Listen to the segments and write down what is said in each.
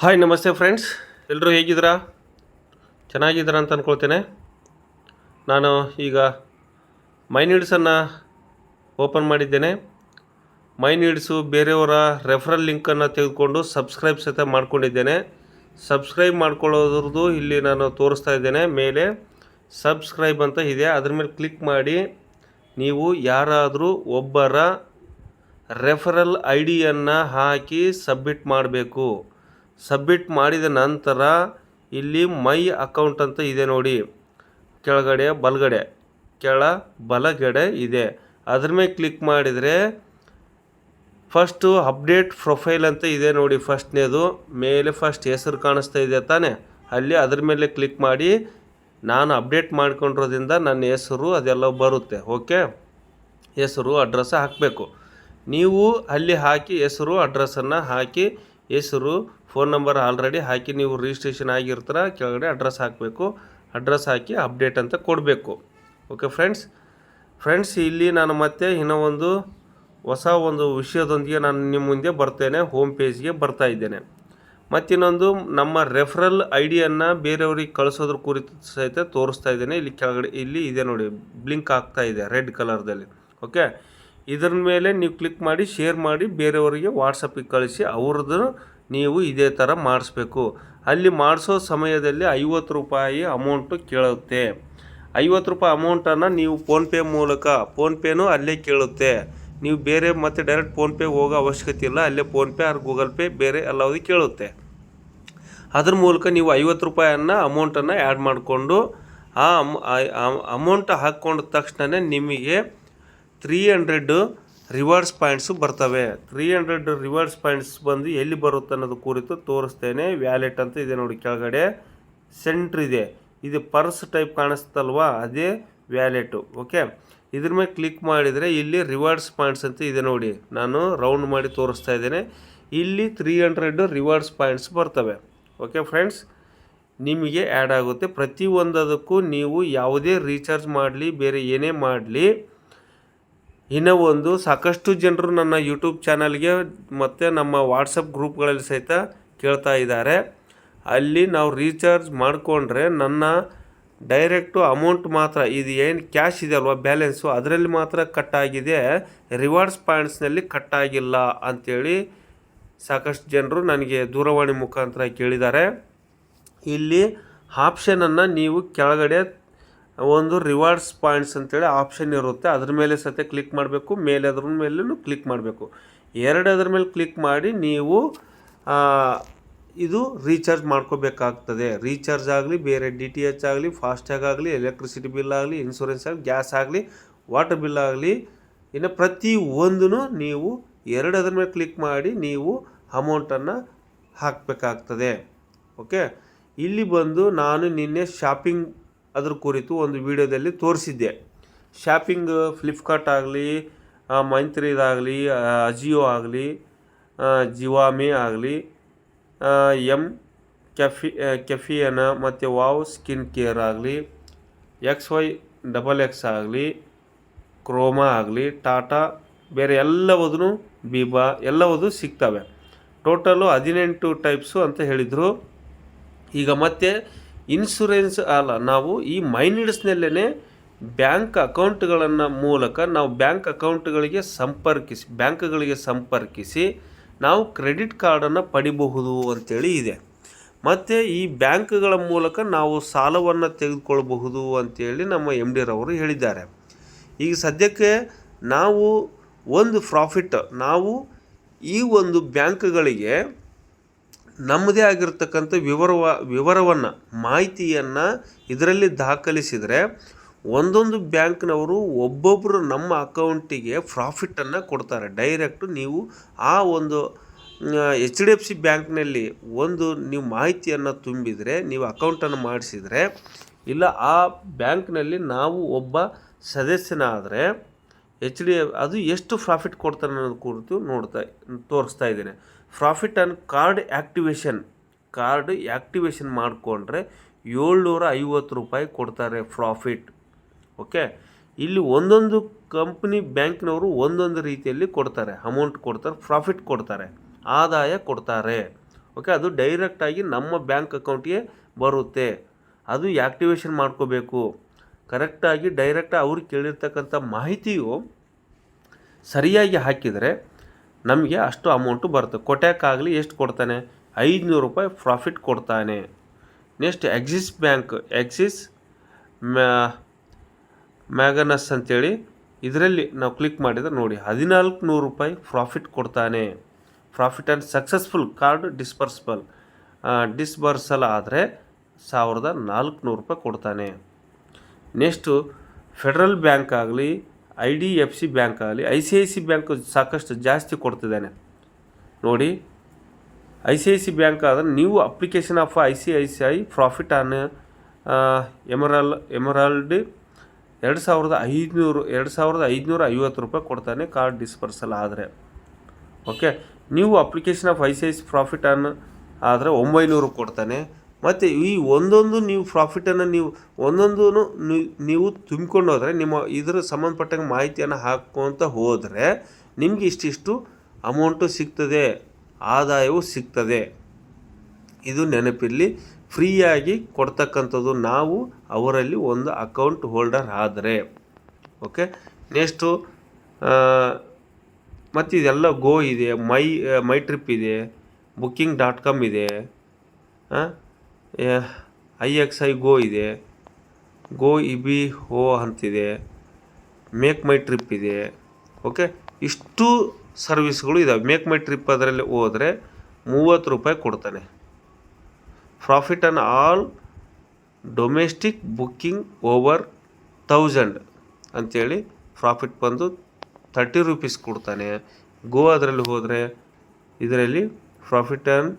Hi ನಮಸ್ತೆ friends ಎಲ್ಲರೂ ಹೇಗಿದ್ದೀರಾ? ಚೆನ್ನಾಗಿದ್ದೀರಾ ಅಂತ ಅಂದ್ಕೊಳ್ತೇನೆ ನಾನು ಈಗ ಮೈ ನೀಡ್ಸನ್ನು ಓಪನ್ ಮಾಡಿದ್ದೇನೆ. ಮೈ ನೀಡ್ಸು ಬೇರೆಯವರ ರೆಫರಲ್ ಲಿಂಕನ್ನು ತೆಗೆದುಕೊಂಡು ಸಬ್ಸ್ಕ್ರೈಬ್ ಸಹಿತ ಮಾಡ್ಕೊಂಡಿದ್ದೇನೆ. ಸಬ್ಸ್ಕ್ರೈಬ್ ಮಾಡ್ಕೊಳ್ಳೋದ್ರದ್ದು ಇಲ್ಲಿ ನಾನು ತೋರಿಸ್ತಾ ಇದ್ದೇನೆ. ಮೇಲೆ ಸಬ್ಸ್ಕ್ರೈಬ್ ಅಂತ ಇದೆ. ಅದ್ರ ಮೇಲೆ ಕ್ಲಿಕ್ ಮಾಡಿ. ನೀವು ಯಾರಾದರೂ ಒಬ್ಬರ ರೆಫರಲ್ ಐ ಡಿಯನ್ನು ಹಾಕಿ ಸಬ್ಮಿಟ್ ಮಾಡಬೇಕು. ಸಬ್ಮಿಟ್ ಮಾಡಿದ ನಂತರ ಇಲ್ಲಿ ಮೈ ಅಕೌಂಟ್ ಅಂತ ಇದೆ ನೋಡಿ. ಕೆಳಗಡೆ ಬಲಗಡೆ, ಕೆಳ ಬಲಗಡೆ ಇದೆ. ಅದ್ರ ಮೇಲೆ ಕ್ಲಿಕ್ ಮಾಡಿದರೆ ಫಸ್ಟು ಅಪ್ಡೇಟ್ ಪ್ರೊಫೈಲ್ ಅಂತ ಇದೆ ನೋಡಿ ಫಸ್ಟ್ನೇದು ಮೇಲೆ ಫಸ್ಟ್ ಹೆಸರು ಕಾಣಿಸ್ತಾ ಇದೆ ತಾನೆ. ಅಲ್ಲಿ ಅದ್ರ ಮೇಲೆ ಕ್ಲಿಕ್ ಮಾಡಿ ನಾನು ಅಪ್ಡೇಟ್ ಮಾಡ್ಕೊಂಡಿರೋದ್ರಿಂದ ನನ್ನ ಹೆಸರು ಅದೆಲ್ಲ ಬರುತ್ತೆ. ಓಕೆ ಹೆಸರು ಅಡ್ರೆಸ್ ಹಾಕಬೇಕು. ನೀವು ಅಲ್ಲಿ ಹಾಕಿ ಹೆಸರು ಅಡ್ರೆಸ್ಸನ್ನು ಹಾಕಿ ಹೆಸರು ಫೋನ್ ನಂಬರ್ ಆಲ್ರೆಡಿ ಹಾಕಿ ನೀವು ರಿಜಿಸ್ಟ್ರೇಷನ್ ಆಗಿರ್ತೀರ, ಕೆಳಗಡೆ ಅಡ್ರೆಸ್ ಹಾಕಬೇಕು. ಅಡ್ರೆಸ್ ಹಾಕಿ ಅಪ್ಡೇಟ್ ಅಂತ ಕೊಡಬೇಕು. ಓಕೆ ಫ್ರೆಂಡ್ಸ್ ಫ್ರೆಂಡ್ಸ್ ಇಲ್ಲಿ ನಾನು ಮತ್ತೆ ಇನ್ನೂ ಒಂದು ಹೊಸ ಒಂದು ವಿಷಯದೊಂದಿಗೆ ನಾನು ನಿಮ್ಮ ಮುಂದೆ ಬರ್ತೇನೆ ಹೋಮ್ ಪೇಜ್ಗೆ ಬರ್ತಾ ಇದ್ದೇನೆ. ಮತ್ತಿನ್ನೊಂದು, ನಮ್ಮ ರೆಫರಲ್ ಐ ಡಿಯನ್ನು ಬೇರೆಯವ್ರಿಗೆ ಕಳಿಸೋದ್ರ ಕುರಿತು ಸಹಿತ ತೋರಿಸ್ತಾ ಇದ್ದೇನೆ. ಇಲ್ಲಿ ಕೆಳಗಡೆ, ಇಲ್ಲಿ ಇದೆ ನೋಡಿ ಬ್ಲಿಂಕ್ ಆಗ್ತಾ ಇದೆ ರೆಡ್ ಕಲರ್ದಲ್ಲಿ ಓಕೆ ಇದ್ರ ಮೇಲೆ ನೀವು ಕ್ಲಿಕ್ ಮಾಡಿ ಶೇರ್ ಮಾಡಿ, ಬೇರೆಯವರಿಗೆ ವಾಟ್ಸಪ್ಪಿಗೆ ಕಳಿಸಿ, ಅವ್ರದ್ದು ನೀವು ಇದೇ ಥರ ಮಾಡಿಸ್ಬೇಕು. ಅಲ್ಲಿ ಮಾಡಿಸೋ ಸಮಯದಲ್ಲಿ ಐವತ್ತು ರೂಪಾಯಿ ಅಮೌಂಟು ಕೇಳುತ್ತೆ. ಐವತ್ತು ರೂಪಾಯಿ ಅಮೌಂಟನ್ನು ನೀವು ಫೋನ್ಪೇ ಮೂಲಕ ಫೋನ್ಪೇನೂ ಅಲ್ಲೇ ಕೇಳುತ್ತೆ. ನೀವು ಬೇರೆ ಮತ್ತೆ ಡೈರೆಕ್ಟ್ ಫೋನ್ಪೇ ಹೋಗೋ ಅವಶ್ಯಕತೆ ಇಲ್ಲ. ಅಲ್ಲೇ ಫೋನ್ಪೇ ಆರ್ ಗೂಗಲ್ ಪೇ ಬೇರೆ ಎಲ್ಲವೂ ಕೇಳುತ್ತೆ. ಅದ್ರ ಮೂಲಕ ನೀವು ಐವತ್ತು ರೂಪಾಯಿಯನ್ನು ಅಮೌಂಟನ್ನು ಆ್ಯಡ್ ಮಾಡಿಕೊಂಡು, ಆ ಅಮೌಂಟ್ ಹಾಕ್ಕೊಂಡ ತಕ್ಷಣವೇ ನಿಮಗೆ ತ್ರೀ ಹಂಡ್ರೆಡ್ ರಿವಾರ್ಡ್ಸ್ ಪಾಯಿಂಟ್ಸು ಬರ್ತವೆ. ತ್ರೀ ಹಂಡ್ರೆಡ್ ರಿವಾರ್ಡ್ಸ್ ಪಾಯಿಂಟ್ಸ್ ಬಂದು ಎಲ್ಲಿ ಬರುತ್ತೆ ಅನ್ನೋದು ಕುರಿತು ತೋರಿಸ್ತೇನೆ. ವ್ಯಾಲೆಟ್ ಅಂತ ಇದೆ ನೋಡಿ ಕೆಳಗಡೆ. ಸೆಂಟ್ರ್ ಇದೆ. ಇದು ಪರ್ಸ್ ಟೈಪ್ ಕಾಣಿಸ್ತಲ್ವಾ? ಅದೇ ವ್ಯಾಲೆಟು ಓಕೆ ಇದ್ರ ಮೇಲೆ ಕ್ಲಿಕ್ ಮಾಡಿದರೆ ಇಲ್ಲಿ ರಿವಾರ್ಡ್ಸ್ ಪಾಯಿಂಟ್ಸ್ ಅಂತ ಇದೆ ನೋಡಿ. ನಾನು ರೌಂಡ್ ಮಾಡಿ ತೋರಿಸ್ತಾ ಇದ್ದೇನೆ. ಇಲ್ಲಿ ತ್ರೀ ಹಂಡ್ರೆಡ್ ರಿವಾರ್ಡ್ಸ್ ಪಾಯಿಂಟ್ಸ್ ಬರ್ತವೆ. ಓಕೆ ಫ್ರೆಂಡ್ಸ್ ನಿಮಗೆ ಆ್ಯಡ್ ಆಗುತ್ತೆ. ಪ್ರತಿಯೊಂದದಕ್ಕೂ ನೀವು ಯಾವುದೇ ರೀಚಾರ್ಜ್ ಮಾಡಲಿ, ಬೇರೆ ಏನೇ ಮಾಡಲಿ ಇನ್ನೂ ಒಂದು ಸಾಕಷ್ಟು ಜನರು ನನ್ನ ಯೂಟ್ಯೂಬ್ ಚಾನಲ್ಗೆ ಮತ್ತು ನಮ್ಮ ವಾಟ್ಸಪ್ ಗ್ರೂಪ್ಗಳಲ್ಲಿ ಸಹಿತ ಕೇಳ್ತಾ ಇದ್ದಾರೆ. ಅಲ್ಲಿ ನಾವು ರೀಚಾರ್ಜ್ ಮಾಡಿಕೊಂಡ್ರೆ ನನ್ನ ಡೈರೆಕ್ಟು ಅಮೌಂಟ್ ಮಾತ್ರ, ಇದು ಏನು ಕ್ಯಾಶ್ ಇದೆ ಅಲ್ವಾ ಬ್ಯಾಲೆನ್ಸು, ಅದರಲ್ಲಿ ಮಾತ್ರ ಕಟ್ ಆಗಿದೆ. ರಿವಾರ್ಡ್ಸ್ ಪಾಯಿಂಟ್ಸ್ನಲ್ಲಿ ಕಟ್ ಆಗಿಲ್ಲ ಅಂಥೇಳಿ ಸಾಕಷ್ಟು ಜನರು ನನಗೆ ದೂರವಾಣಿ ಮುಖಾಂತರ ಕೇಳಿದ್ದಾರೆ. ಇಲ್ಲಿ ಆಪ್ಷನನ್ನು ನೀವು ಕೆಳಗಡೆ ಒಂದು ರಿವಾರ್ಡ್ಸ್ ಪಾಯಿಂಟ್ಸ್ ಅಂತೇಳಿ ಆಪ್ಷನ್ ಇರುತ್ತೆ. ಅದ್ರ ಮೇಲೆ ಸತೆ ಕ್ಲಿಕ್ ಮಾಡಬೇಕು. ಮೇಲೆ ಅದ್ರ ಮೇಲೂ ಕ್ಲಿಕ್ ಮಾಡಬೇಕು. ಎರಡು ಅದ್ರ ಮೇಲೆ ಕ್ಲಿಕ್ ಮಾಡಿ ನೀವು ಇದು ರೀಚಾರ್ಜ್ ಮಾಡ್ಕೋಬೇಕಾಗ್ತದೆ. ರೀಚಾರ್ಜ್ ಆಗಲಿ, ಬೇರೆ ಡಿ ಟಿ ಎಚ್ ಆಗಲಿ ಫಾಸ್ಟ್ಯಾಗ್ ಆಗಲಿ ಎಲೆಕ್ಟ್ರಿಸಿಟಿ ಬಿಲ್ ಆಗಲಿ ಇನ್ಶೂರೆನ್ಸ್ ಆಗಲಿ ಗ್ಯಾಸ್ ಆಗಲಿ ವಾಟರ್ ಬಿಲ್ ಆಗಲಿ, ಇನ್ನು ಪ್ರತಿ ಒಂದೂ ನೀವು ಎರಡು ಅದ್ರ ಮೇಲೆ ಕ್ಲಿಕ್ ಮಾಡಿ ನೀವು ಅಮೌಂಟನ್ನು ಹಾಕಬೇಕಾಗ್ತದೆ. ಓಕೆ ಇಲ್ಲಿ ಬಂದು ನಾನು ನಿನ್ನೆ ಶಾಪಿಂಗ್ ಅದ್ರ ಕುರಿತು ಒಂದು ವಿಡಿಯೋದಲ್ಲಿ ತೋರಿಸಿದ್ದೆ. ಶಾಪಿಂಗ್ ಫ್ಲಿಪ್ಕಾರ್ಟ್ ಆಗಲಿ ಮೈಂತ್ರಿದಾಗಲಿ ಅಜಿಯೋ ಆಗಲಿ ಜಿವಾಮಿ ಆಗಲಿ ಎಂ ಕೆಫಿ ಕೆಫಿಯನ ಮತ್ತು ವಾವ್ ಸ್ಕಿನ್ ಕೇರ್ ಆಗಲಿ, ಎಕ್ಸ್ ವೈ ಡಬಲ್ ಎಕ್ಸ್ ಆಗಲಿ, ಕ್ರೋಮಾ ಆಗಲಿ, ಟಾಟಾ, ಬೇರೆ ಎಲ್ಲವದೂ ಬೀಬಾ, ಎಲ್ಲವದು ಸಿಗ್ತವೆ. ಟೋಟಲು ಹದಿನೆಂಟು ಟೈಪ್ಸು ಅಂತ ಹೇಳಿದರು. ಈಗ ಮತ್ತೆ ಇನ್ಶೂರೆನ್ಸ್ ಅಲ್ಲ, ನಾವು ಈ ಮೈನಿಡ್ಸ್ನಲ್ಲೇ ಬ್ಯಾಂಕ್ ಅಕೌಂಟ್ಗಳನ್ನು ಮೂಲಕ ನಾವು ಬ್ಯಾಂಕ್ ಅಕೌಂಟ್ಗಳಿಗೆ ಸಂಪರ್ಕಿಸಿ, ಬ್ಯಾಂಕ್ಗಳಿಗೆ ಸಂಪರ್ಕಿಸಿ ನಾವು ಕ್ರೆಡಿಟ್ ಕಾರ್ಡನ್ನು ಪಡಿಬಹುದು ಅಂತೇಳಿ ಇದೆ. ಮತ್ತು ಈ ಬ್ಯಾಂಕ್ಗಳ ಮೂಲಕ ನಾವು ಸಾಲವನ್ನು ತೆಗೆದುಕೊಳ್ಬಹುದು ಅಂತೇಳಿ ನಮ್ಮ ಎಂ ಡಿರವರು ಹೇಳಿದ್ದಾರೆ. ಈಗ ಸದ್ಯಕ್ಕೆ ನಾವು ಒಂದು ಪ್ರಾಫಿಟ್, ನಾವು ಈ ಒಂದು ಬ್ಯಾಂಕ್ಗಳಿಗೆ ನಮ್ಮದೇ ಆಗಿರ್ತಕ್ಕಂಥ ವಿವರವ, ವಿವರವನ್ನು, ಮಾಹಿತಿಯನ್ನು ಇದರಲ್ಲಿ ದಾಖಲಿಸಿದರೆ ಒಂದೊಂದು ಬ್ಯಾಂಕ್ನವರು ಒಬ್ಬೊಬ್ಬರು ನಮ್ಮ ಅಕೌಂಟಿಗೆ ಪ್ರಾಫಿಟನ್ನು ಕೊಡ್ತಾರೆ. ಡೈರೆಕ್ಟು ನೀವು ಆ ಒಂದು ಎಚ್ ಡಿ ಎಫ್ ಸಿ ಬ್ಯಾಂಕ್ನಲ್ಲಿ ಒಂದು ನೀವು ಮಾಹಿತಿಯನ್ನು ತುಂಬಿದರೆ, ನೀವು ಅಕೌಂಟನ್ನು ಮಾಡಿಸಿದರೆ, ಇಲ್ಲ ಆ ಬ್ಯಾಂಕ್ನಲ್ಲಿ ನಾವು ಒಬ್ಬ ಸದಸ್ಯನಾದರೆ ಎಚ್ ಡಿ ಎಫ್, ಅದು ಎಷ್ಟು ಪ್ರಾಫಿಟ್ ಕೊಡ್ತಾರೆ ಅನ್ನೋದು ಕುರಿತು ನೋಡ್ತಾ, ತೋರಿಸ್ತಾ ಇದ್ದೇನೆ. Profit and card activation card activation ಮಾಡಿಕೊಂಡ್ರೆ ಏಳ್ನೂರ ಐವತ್ತು ರೂಪಾಯಿ ಕೊಡ್ತಾರೆ ಪ್ರಾಫಿಟ್. ಓಕೆ? ಇಲ್ಲಿ ಒಂದೊಂದು ಕಂಪ್ನಿ ಬ್ಯಾಂಕ್ನವರು ಒಂದೊಂದು ರೀತಿಯಲ್ಲಿ ಕೊಡ್ತಾರೆ. ಅಮೌಂಟ್ ಕೊಡ್ತಾರೆ, ಪ್ರಾಫಿಟ್ ಕೊಡ್ತಾರೆ, ಆದಾಯ ಕೊಡ್ತಾರೆ. ಓಕೆ? ಅದು ಡೈರೆಕ್ಟಾಗಿ ನಮ್ಮ ಬ್ಯಾಂಕ್ ಅಕೌಂಟ್ಗೆ ಬರುತ್ತೆ. ಅದು ಆ್ಯಕ್ಟಿವೇಶನ್ ಮಾಡ್ಕೋಬೇಕು. ಕರೆಕ್ಟಾಗಿ ಡೈರೆಕ್ಟ್ ಅವ್ರಿಗೆ ಕೇಳಿರ್ತಕ್ಕಂಥ ಮಾಹಿತಿಯು ಸರಿಯಾಗಿ ಹಾಕಿದರೆ ನಮಗೆ ಅಷ್ಟು ಅಮೌಂಟು ಬರುತ್ತೆ. ಕೊಟ್ಯಾಕಾಗಲಿ ಎಷ್ಟು ಕೊಡ್ತಾನೆ? ಐದುನೂರು ರೂಪಾಯಿ ಪ್ರಾಫಿಟ್ ಕೊಡ್ತಾನೆ. ನೆಕ್ಸ್ಟ್ ಎಕ್ಸಿಸ್ ಬ್ಯಾಂಕ್ ಎಕ್ಸಿಸ್ ಮ್ಯಾ, ಮ್ಯಾಗನಸ್ ಅಂತೇಳಿ ಇದರಲ್ಲಿ ನಾವು ಕ್ಲಿಕ್ ಮಾಡಿದರೆ ನೋಡಿ ಹದಿನಾಲ್ಕು ನೂರು ರೂಪಾಯಿ ಪ್ರಾಫಿಟ್ ಕೊಡ್ತಾನೆ. Profit and successful card disbursable. Disbursal ಆದರೆ ಸಾವಿರದ ನಾಲ್ಕುನೂರು ರೂಪಾಯಿ ಕೊಡ್ತಾನೆ. ನೆಕ್ಸ್ಟು ಫೆಡ್ರಲ್ ಬ್ಯಾಂಕ್ ಆಗಲಿ I D F C bank ಆಗಲಿ I C I C bank ಸಾಕಷ್ಟು ಜಾಸ್ತಿ ಕೊಡ್ತಿದ್ದಾನೆ. ನೋಡಿ, I C I C bank ಆದರೆ ನೀವು application of I C I C I profit on emerald, emerald ಎರಡು ಸಾವಿರದ ಐದುನೂರು, ಎರಡು ಸಾವಿರದ ಐದುನೂರ ಐವತ್ತು ರೂಪಾಯಿ ಕೊಡ್ತಾನೆ ಕಾರ್ಡ್ ಡಿಸ್ಪರ್ಸಲ್ ಆದರೆ. ಓಕೆ, ನೀವು application of I C I C profit on ಆದರೆ ಒಂಬೈನೂರು ಕೊಡ್ತಾನೆ. ಮತ್ತು ಈ ಒಂದೊಂದು ನೀವು ಪ್ರಾಫಿಟನ್ನು ನೀವು ಒಂದೊಂದು ನೀವು ತುಂಬಿಕೊಂಡು ಹೋದರೆ, ನಿಮ್ಮ ಇದ್ರ ಸಂಬಂಧಪಟ್ಟಂಗೆ ಮಾಹಿತಿಯನ್ನು ಹಾಕ್ಕೊತ ಹೋದರೆ, ನಿಮಗೆ ಇಷ್ಟಿಷ್ಟು ಅಮೌಂಟು ಸಿಗ್ತದೆ, ಆದಾಯವು ಸಿಗ್ತದೆ. ಇದು ನೆನಪಿರಲಿ, ಫ್ರೀಯಾಗಿ ಕೊಡ್ತಕ್ಕಂಥದ್ದು ನಾವು ಅವರಲ್ಲಿ ಒಂದು ಅಕೌಂಟ್ ಹೋಲ್ಡರ್ ಆದರೆ. ಓಕೆ ನೆಕ್ಸ್ಟು ಮತ್ತು ಇದೆಲ್ಲ ಗೋ ಇದೆ ಮೈ ಮೈ ಟ್ರಿಪ್ ಇದೆ ಬುಕ್ಕಿಂಗ್ ಡಾಟ್ ಕಾಮ್ ಇದೆ ಐ ಎಕ್ಸ್ ಐ ಗೋ ಇದೆ. ಗೋ ಇ ಬಿ ಹೋ ಅಂತಿದೆ. ಮೇಕ್ ಮೈ ಟ್ರಿಪ್ ಇದೆ. ಓಕೆ ಇಷ್ಟು ಸರ್ವಿಸ್ಗಳು ಇದ್ದಾವೆ ಮೇಕ್ ಮೈ ಟ್ರಿಪ್ ಅದರಲ್ಲಿ ಹೋದರೆ ಮೂವತ್ತು ರೂಪಾಯಿ ಕೊಡ್ತಾನೆ. Profit on all domestic booking over thousand ಅಂಥೇಳಿ ಪ್ರಾಫಿಟ್ ಬಂದು ತರ್ಟಿ ರುಪೀಸ್ ಕೊಡ್ತಾನೆ. ಗೋ ಅದರಲ್ಲಿ ಹೋದರೆ ಇದರಲ್ಲಿ ಪ್ರಾಫಿಟ್ ಆನ್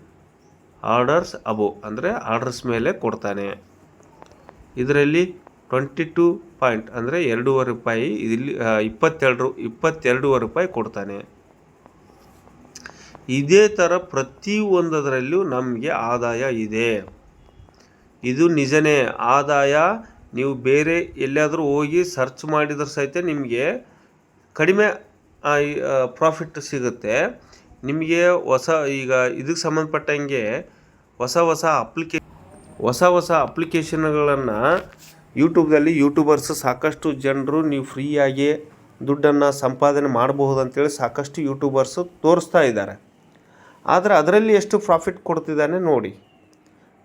ಆರ್ಡರ್ಸ್ ಅಬೋ, ಅಂದರೆ ಆರ್ಡರ್ಸ್ ಮೇಲೆ ಕೊಡ್ತಾನೆ. ಇದರಲ್ಲಿ ಟ್ವೆಂಟಿ ಟೂ ಪಾಯಿಂಟ್, ಅಂದರೆ ಎರಡೂವರೆ ರೂಪಾಯಿ ಇಲ್ಲಿ ಇಪ್ಪತ್ತೆರಡು, ಇಪ್ಪತ್ತೆರಡೂವರೆ ರೂಪಾಯಿ ಕೊಡ್ತಾನೆ. ಇದೇ ಥರ ಪ್ರತಿಯೊಂದರಲ್ಲೂ ನಮಗೆ ಆದಾಯ ಇದೆ. ಇದು ನಿಜನೇ. ಆದಾಯ, ನೀವು ಬೇರೆ ಎಲ್ಲಾದರೂ ಹೋಗಿ ಸರ್ಚ್ ಮಾಡಿದ್ರೆ ಸಹಿತ ನಿಮಗೆ ಕಡಿಮೆ ಪ್ರಾಫಿಟ್ ಸಿಗುತ್ತೆ. ನಿಮಗೆ ಹೊಸ ಈಗ ಇದಕ್ಕೆ ಸಂಬಂಧಪಟ್ಟಂಗೆ ಹೊಸ ಹೊಸ ಅಪ್ಲಿಕೇ ಹೊಸ ಹೊಸ ಅಪ್ಲಿಕೇಶನ್ಗಳನ್ನು ಯೂಟ್ಯೂಬ್ದಲ್ಲಿ ಯೂಟ್ಯೂಬರ್ಸ್ ಸಾಕಷ್ಟು ಜನರು ನೀವು ಫ್ರೀಯಾಗಿ ದುಡ್ಡನ್ನು ಸಂಪಾದನೆ ಮಾಡಬಹುದು ಅಂತೇಳಿ ಸಾಕಷ್ಟು ಯೂಟ್ಯೂಬರ್ಸ್ ತೋರಿಸ್ತಾ ಇದ್ದಾರೆ. ಆದರೆ ಅದರಲ್ಲಿ ಎಷ್ಟು ಪ್ರಾಫಿಟ್ ಕೊಡ್ತಿದ್ದಾನೆ ನೋಡಿ.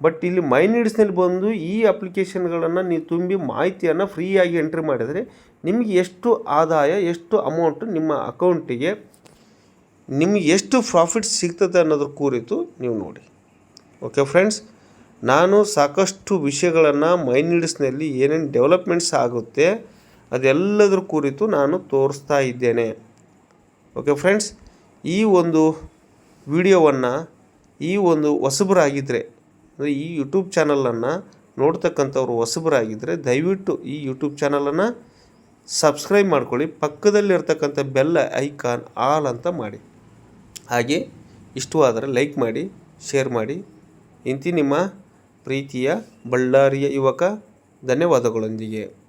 ಬಟ್ ಇಲ್ಲಿ ಮೈ ನೀಡ್ಸ್ನಲ್ಲಿ ಬಂದು ಈ ಅಪ್ಲಿಕೇಶನ್ಗಳನ್ನು ನೀವು ತುಂಬಿ ಮಾಹಿತಿಯನ್ನು ಫ್ರೀಯಾಗಿ ಎಂಟ್ರಿ ಮಾಡಿದರೆ ನಿಮಗೆ ಎಷ್ಟು ಆದಾಯ, ಎಷ್ಟು ಅಮೌಂಟು ನಿಮ್ಮ ಅಕೌಂಟಿಗೆ ನಿಮಗೆ ಎಷ್ಟು ಪ್ರಾಫಿಟ್ ಸಿಗ್ತದೆ ಅನ್ನೋದ್ರ ಕುರಿತು ನೀವು ನೋಡಿ. ಓಕೆ ಫ್ರೆಂಡ್ಸ್ ನಾನು ಸಾಕಷ್ಟು ವಿಷಯಗಳನ್ನು ಮೈನೀಡ್ಸ್ನಲ್ಲಿ ಏನೇನು ಡೆವಲಪ್ಮೆಂಟ್ಸ್ ಆಗುತ್ತೆ ಅದೆಲ್ಲದರ ಕುರಿತು ನಾನು ತೋರಿಸ್ತಾ ಇದ್ದೇನೆ. ಓಕೆ ಫ್ರೆಂಡ್ಸ್ ಈ ಒಂದು ವಿಡಿಯೋವನ್ನು ಈ ಒಂದು ಹೊಸಬರಾಗಿದ್ದರೆ ಅಂದರೆ ಈ ಯೂಟ್ಯೂಬ್ ಚಾನಲನ್ನು ನೋಡ್ತಕ್ಕಂಥವ್ರು ಹೊಸಬರಾಗಿದ್ದರೆ ದಯವಿಟ್ಟು ಈ ಯೂಟ್ಯೂಬ್ ಚಾನಲನ್ನು ಸಬ್ಸ್ಕ್ರೈಬ್ ಮಾಡ್ಕೊಳ್ಳಿ, ಪಕ್ಕದಲ್ಲಿರ್ತಕ್ಕಂಥ ಬೆಲ್ಲ ಐಕಾನ್ ಆಲ್ ಅಂತ ಮಾಡಿ. ಹಾಗೆ ಇಷ್ಟವಾದರೆ ಲೈಕ್ ಮಾಡಿ ಶೇರ್ ಮಾಡಿ. ಇಂತಿ ನಿಮ್ಮ ಪ್ರೀತಿಯ ಬಳ್ಳಾರಿಯ ಯುವಕ ಧನ್ಯವಾದಗಳೊಂದಿಗೆ.